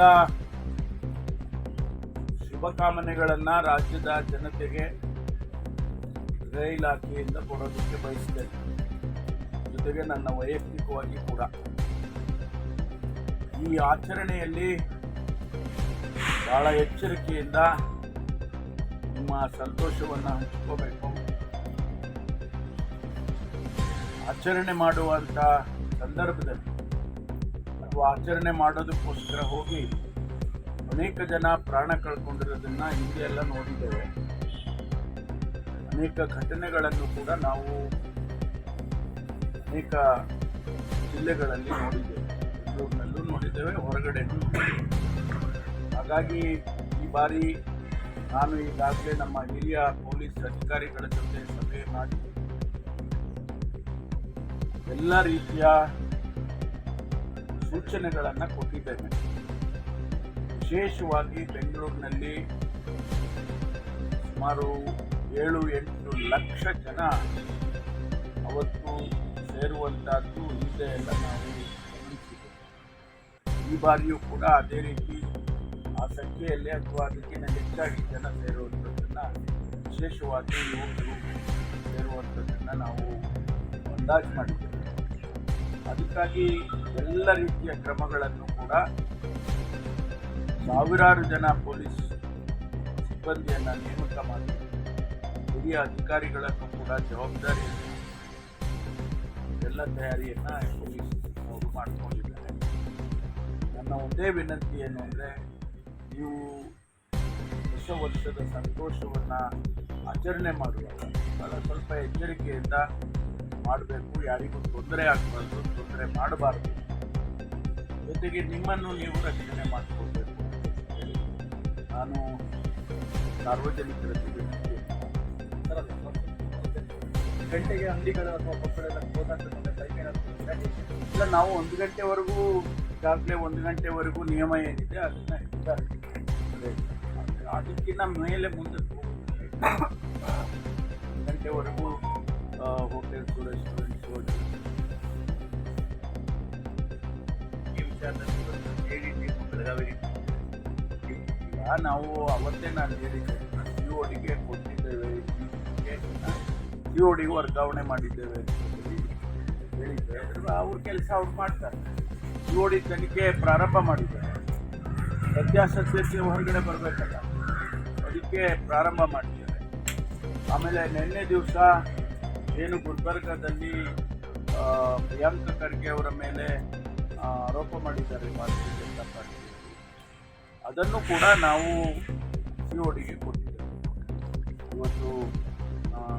ಎಲ್ಲ ಶುಭಕಾಮನೆಗಳನ್ನ ರಾಜ್ಯದ ಜನತೆಗೆ ಗೃಹ ಇಲಾಖೆಯಿಂದ ಕೊಡೋದಕ್ಕೆ ಬಯಸಿದ್ದೇನೆ ಜೊತೆಗೆ ನನ್ನ ವೈಯಕ್ತಿಕವಾಗಿ ಕೂಡ. ಈ ಆಚರಣೆಯಲ್ಲಿ ಬಹಳ ಎಚ್ಚರಿಕೆಯಿಂದ ನಿಮ್ಮ ಸಂತೋಷವನ್ನು ಹಂಚಿಕೋಬೇಕು. ಆಚರಣೆ ಮಾಡುವಂಥ ಸಂದರ್ಭದಲ್ಲಿ ಆಚರಣೆ ಮಾಡೋದಕ್ಕೋಸ್ಕರ ಹೋಗಿ ಅನೇಕ ಜನ ಪ್ರಾಣ ಕಳ್ಕೊಂಡಿರೋದನ್ನ ಹಿಂದೆ ಎಲ್ಲ ನೋಡಿದ್ದೇವೆ. ಅನೇಕ ಘಟನೆಗಳನ್ನು ಕೂಡ ನಾವು ಅನೇಕ ಜಿಲ್ಲೆಗಳಲ್ಲಿ ನೋಡಿದ್ದೇವೆ. ಬೆಂಗಳೂರಿನಲ್ಲೂ ನೋಡಿದ್ದೇವೆ ಹೊರಗಡೆ ಹಾಗಾಗಿ ಈ ಬಾರಿ ನಾನು ಈಗಾಗಲೇ ನಮ್ಮ ಹಿರಿಯ ಪೊಲೀಸ್ ಅಧಿಕಾರಿಗಳ ಜೊತೆ ಸಭೆ ಮಾಡಿ ಎಲ್ಲ ರೀತಿಯ ಸೂಚನೆಗಳನ್ನು ಕೊಟ್ಟಿದ್ದೇನೆ. ವಿಶೇಷವಾಗಿ ಬೆಂಗಳೂರಿನಲ್ಲಿ ಸುಮಾರು ಏಳು, ಎಂಟು ಲಕ್ಷ ಜನ ಅವತ್ತು ಸೇರುವಂತಹದ್ದು ಹಿಂದೆ ಎಲ್ಲ ನಾವು ಗಮನಿಸಿದ್ದೇವೆ. ಈ ಬಾರಿಯೂ ಕೂಡ ಅದೇ ರೀತಿ ಆ ಸಂಖ್ಯೆಯಲ್ಲಿ ಅಥವಾ ಅದಕ್ಕಿಂತ ಹೆಚ್ಚಾಗಿ ಜನ ಸೇರುವಂಥದ್ದನ್ನು ವಿಶೇಷವಾಗಿ ಯುವಕರು ಸೇರುವಂಥದ್ದನ್ನು ನಾವು ಅಂದಾಜು ಮಾಡಿದ್ದೇವೆ. ಅದಕ್ಕಾಗಿ ಎಲ್ಲ ರೀತಿಯ ಕ್ರಮಗಳನ್ನು ಕೂಡ ಸಾವಿರಾರು ಜನ ಪೊಲೀಸ್ ಸಿಬ್ಬಂದಿಯನ್ನು ನೇಮಕ ಮಾಡಿ ಹಿರಿಯ ಅಧಿಕಾರಿಗಳನ್ನು ಕೂಡ ಜವಾಬ್ದಾರಿಯನ್ನು ಎಲ್ಲ ತಯಾರಿಯನ್ನು ಪೊಲೀಸ್ ಅವರು ಮಾಡಿಕೊಂಡಿದ್ದಾರೆ. ನನ್ನ ಒಂದೇ ವಿನಂತಿ ಏನು ಅಂದರೆ, ನೀವು ಹೊಸ ವರ್ಷದ ಸಂತೋಷವನ್ನು ಆಚರಣೆ ಮಾಡುವಾಗ ಸ್ವಲ್ಪ ಎಚ್ಚರಿಕೆಯಿಂದ ಮಾಡಬೇಕು. ಯಾರಿಗೂ ತೊಂದರೆ ಆಗಬಾರ್ದು, ತೊಂದರೆ ಮಾಡಬಾರ್ದು. ಜೊತೆಗೆ ನಿಮ್ಮನ್ನು ನೀವು ರಕ್ಷಣೆ ಮಾಡಿಕೊಳ್ಬೇಕು. ನಾನು ಸಾರ್ವಜನಿಕರ ಗಂಟೆಗೆ ಅಂಗಡಿಗಳು ಅಥವಾ ಮಕ್ಕಳೆಲ್ಲ ಇಲ್ಲ, ನಾವು ಒಂದು ಗಂಟೆವರೆಗೂ, ಈಗಾಗಲೇ ಒಂದು ಗಂಟೆವರೆಗೂ ನಿಯಮ ಏನಿದೆ, ಅದನ್ನ ಹೆಚ್ಚಾಗಿ ಅದಕ್ಕಿಂತ ಮೇಲೆ ಮುಂದೆ. ಒಂದು ಗಂಟೆವರೆಗೂ ಹೋಟೆಲ್ಸು ರೆಸ್ಟೋರೆಂಟ್ಸು ವಿಚಾರದಲ್ಲಿ ನಾವು ಅವತ್ತೇ ನಾನು ಹೇಳಿದ್ದೆ ಸಿ ಒ ಡಿಗೆ ಕೊಟ್ಟಿದ್ದೇವೆ ಸಿ ಓಡಿಗೆ ಡಿಗೆ ವರ್ಗಾವಣೆ ಮಾಡಿದ್ದೇವೆ ಹೇಳಿದ್ದೆ ಅವ್ರ ಕೆಲಸ ಅವ್ರು ಮಾಡ್ತಾರೆ ಸಿ ಓಡಿ ತನಿಖೆ ಪ್ರಾರಂಭ ಮಾಡಿದ್ದಾರೆ ಸತ್ಯಾಸತ್ಯತೆ ಹೊರಗಡೆ ಬರಬೇಕಲ್ಲ ಅದಕ್ಕೆ ಪ್ರಾರಂಭ ಮಾಡಿದ್ದಾರೆ ಆಮೇಲೆ ನಿನ್ನೆ ದಿವಸ ಏನು ಗುಲ್ಬರ್ಗದಲ್ಲಿ ಪ್ರಿಯಾಂಕ ಖರ್ಗೆ ಅವರ ಮೇಲೆ ಆರೋಪ ಮಾಡಿದ್ದಾರೆ ಭಾರತೀಯ ಜನತಾ ಪಾರ್ಟಿ ಅದನ್ನು ಕೂಡ ನಾವು ಸಿ ಒ ಡಿಗೆ ಕೊಟ್ಟಿದ್ದೇವೆ. ಇವತ್ತು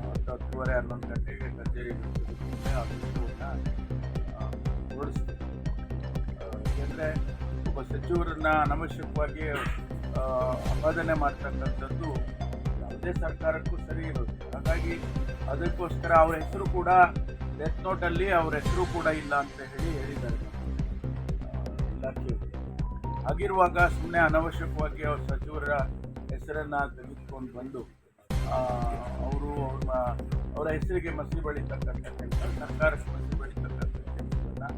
ಹತ್ತು ಹತ್ತುವರೆ ಹನ್ನೊಂದು ಗಂಟೆಗೆ ಕಚೇರಿ ಆದೇಶವನ್ನು ಹೊರಡಿಸ್ತೀವಿ ಏಕೆಂದರೆ ಒಬ್ಬ ಸಚಿವರನ್ನ ಅನವಶ್ಯಕವಾಗಿ ಆ, ಅಪಾದನೆ ಮಾಡ್ತಕ್ಕಂಥದ್ದು ಯಾವುದೇ ಸರ್ಕಾರಕ್ಕೂ ಸರಿ ಇರೋದು. ಹಾಗಾಗಿ ಅದಕ್ಕೋಸ್ಕರ ಅವರ ಹೆಸರು ಕೂಡ ಡೆತ್ ನೋಟಲ್ಲಿ ಅವರ ಹೆಸರು ಕೂಡ ಇಲ್ಲ ಅಂತ ಹೇಳಿ ಇಲಾಖೆಯವರು ಹಾಗಿರುವಾಗ ಸುಮ್ಮನೆ ಅನವಶ್ಯಕವಾಗಿ ಅವ್ರ ಸಚಿವರ ಹೆಸರನ್ನು ತೆಗೆದುಕೊಂಡು ಬಂದು ಅವರು ಅವ್ರ ಅವರ ಹೆಸರಿಗೆ ಮಸಿ ಬಳಿತಕ್ಕಂಥ ಕೆಲಸ, ಸರ್ಕಾರಕ್ಕೆ ಮಸಿ ಬಳಿತಕ್ಕಂಥ ಕೆಲಸವನ್ನು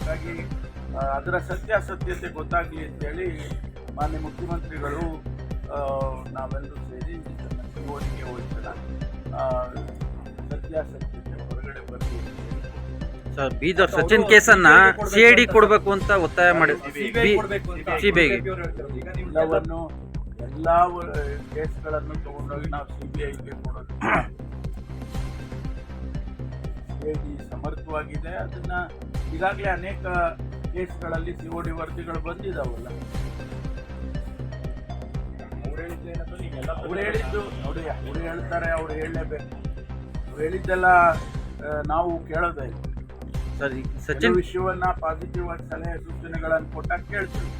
ಹಾಗಾಗಿ ಅದರ ಸತ್ಯಾಸತ್ಯತೆ ಗೊತ್ತಾಗಲಿ ಅಂತೇಳಿ ಮಾನ್ಯ ಮುಖ್ಯಮಂತ್ರಿಗಳು ನಾವೆಲ್ಲರೂ ಸೇರಿ ಇದನ್ನು ಹೋಗ್ತಾರೆ ಸತ್ಯಾಸತ್ಯ ಸರ್ ಬೀದರ್ ಸಚಿನ್ ಕೇಸನ್ನ ಸಿ ಐ ಡಿ ಕೊಡಬೇಕು ಅಂತ ಒತ್ತಾಯ ಮಾಡಿ ಸಿಬಿಐಗೆ. ಎಲ್ಲವನ್ನು ಎಲ್ಲ ಕೇಸ್ಗಳನ್ನು ತಗೊಂಡೋಗಿ ನಾವು ಸಿ ಬಿ ಐಗೆ ಕೊಡೋದು. ಸಿ ಐ ಡಿ ಸಮರ್ಥವಾಗಿದೆ. ಅದನ್ನ ಈಗಾಗಲೇ ಅನೇಕ ಕೇಸ್ಗಳಲ್ಲಿ ಸಿ ಓ ಡಿ ವರದಿಗಳು ಬಂದಿದಾವಲ್ಲ. ಅವ್ರು ಹೇಳಿದ್ದು ನೋಡಿ ಅವ್ರು ಹೇಳ್ತಾರೆ ಅವ್ರು ಹೇಳಲೇಬೇಕು. ಅವ್ರು ಹೇಳಿದ್ದೆಲ್ಲ ನಾವು ಕೇಳೋದೇ ಸರ್ ಸಚಿನ್. ವಿಷಯವನ್ನ ಪಾಸಿಟಿವ್ ಆಗಿ ಸಲಹೆ ಸೂಚನೆಗಳನ್ನು ಕೊಟ್ಟಾಗ ಕೇಳ್ತೀವಿ.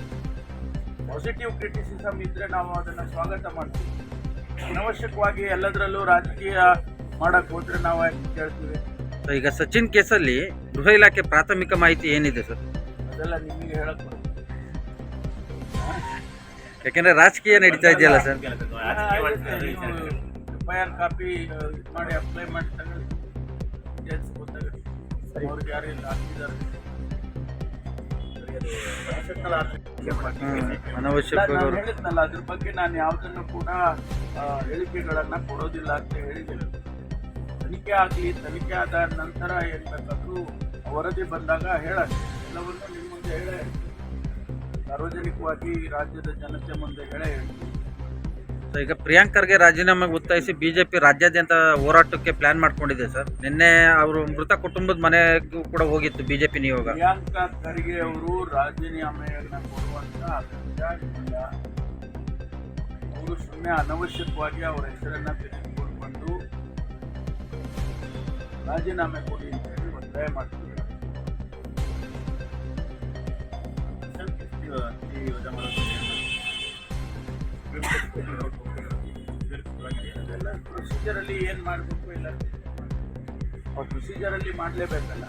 ಪಾಸಿಟಿವ್ ಕ್ರಿಟಿಸಿಸಮ್ ಇದ್ರೆ ನಾವು ಅದನ್ನ ಸ್ವಾಗತ ಮಾಡ್ತೀವಿ. ಅನವಶ್ಯಕವಾಗಿ ಎಲ್ಲದರಲ್ಲೂ ರಾಜಕೀಯ ಮಾಡಕ್ ಹೋದ್ರೆ ನಾವು ಯಾಕೆ ಕೇಳ್ತೀವಿ? ಸರ್, ಈಗ ಸಚಿನ್ ಕೇಸಲ್ಲಿ ಗೃಹ ಇಲಾಖೆ ಪ್ರಾಥಮಿಕ ಮಾಹಿತಿ ಏನಿದೆ ಸರ್? ಅದೆಲ್ಲ ನಿಮಗೆ ಹೇಳಕ್ ಬರುತ್ತೆ ಯಾಕೆಂದ್ರೆ ರಾಜಕೀಯ ನಡೀತಾ ಇದೆಯಲ್ಲ sir? F I R copy ಇದು ಮಾಡಿ ಅಪ್ಲೈ ಮಾಡಿ ತಗೊಳ್ಳಿ. ಗೊತ್ತಾಗುತ್ತೆ. ಅವ್ರಿಗೆ ಯಾರು ಇಲ್ಲ ನಾನು ಹೇಳಿದ್ನಲ್ಲ ಅದ್ರ ಬಗ್ಗೆ ನಾನು ಯಾವುದನ್ನು ಕೂಡ ಹೇಳಿಕೆಗಳನ್ನ ಕೊಡೋದಿಲ್ಲ ಅಂತ ಹೇಳಿದ್ದೇನೆ. ತನಿಖೆ ಆಗಲಿ ತನಿಖೆ ಆದ ನಂತರ ಏನ್ಬೇಕಾದ್ರು ವರದಿ ಬಂದಾಗ ಹೇಳೋಣ. ಎಲ್ಲವನ್ನೂ ನಿಮ್ಮ ಮುಂದೆ ಹೇಳೇ. ಸಾರ್ವಜನಿಕವಾಗಿ ರಾಜ್ಯದ ಜನತೆ ಮುಂದೆ ಹೇಳೇ ಹೇಳ್ತೀನಿ. ಈಗ ಪ್ರಿಯಾಂಕ್ ಖರ್ಗೆ ರಾಜೀನಾಮೆಗೆ ಒತ್ತಾಯಿಸಿ ಬಿಜೆಪಿ ರಾಜ್ಯಾದ್ಯಂತ ಹೋರಾಟಕ್ಕೆ ಪ್ಲಾನ್ ಮಾಡ್ಕೊಂಡಿದೆ ಸರ್. ನಿನ್ನೆ ಅವರು ಮೃತ ಕುಟುಂಬದ ಮನೆಗೂ ಕೂಡ ಹೋಗಿತ್ತು ಬಿಜೆಪಿ ನಿಯೋಗ. ಪ್ರಿಯಾಂಕಾ ಖರ್ಗೆ ಅವರು ರಾಜೀನಾಮೆಯನ್ನ ಕೊಡುವಂತ ಅವರು ಸುಮ್ಮನೆ ಅನವಶ್ಯಕವಾಗಿ ಅವರ ಹೆಸರನ್ನ ತೆಗೆದುಕೊಂಡು ಬಂದು ರಾಜೀನಾಮೆ ಕೊಡಿ ಅಂತ ಹೇಳಿ ಒತ್ತಾಯ ಅದೆಲ್ಲ ಪ್ರೊಸೀಜರಲ್ಲಿ ಏನು ಮಾಡಬೇಕು ಇಲ್ಲ ಪ್ರೊಸೀಜರಲ್ಲಿ ಮಾಡಲೇಬೇಕಲ್ಲ.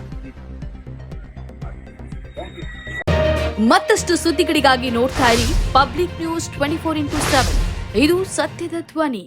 ಮತ್ತಷ್ಟು ಸುದ್ದಿಗಳಿಗಾಗಿ ನೋಡ್ತಾ ಇರಿ public news twenty four into seven ಇದು ಸತ್ಯದ ಧ್ವನಿ.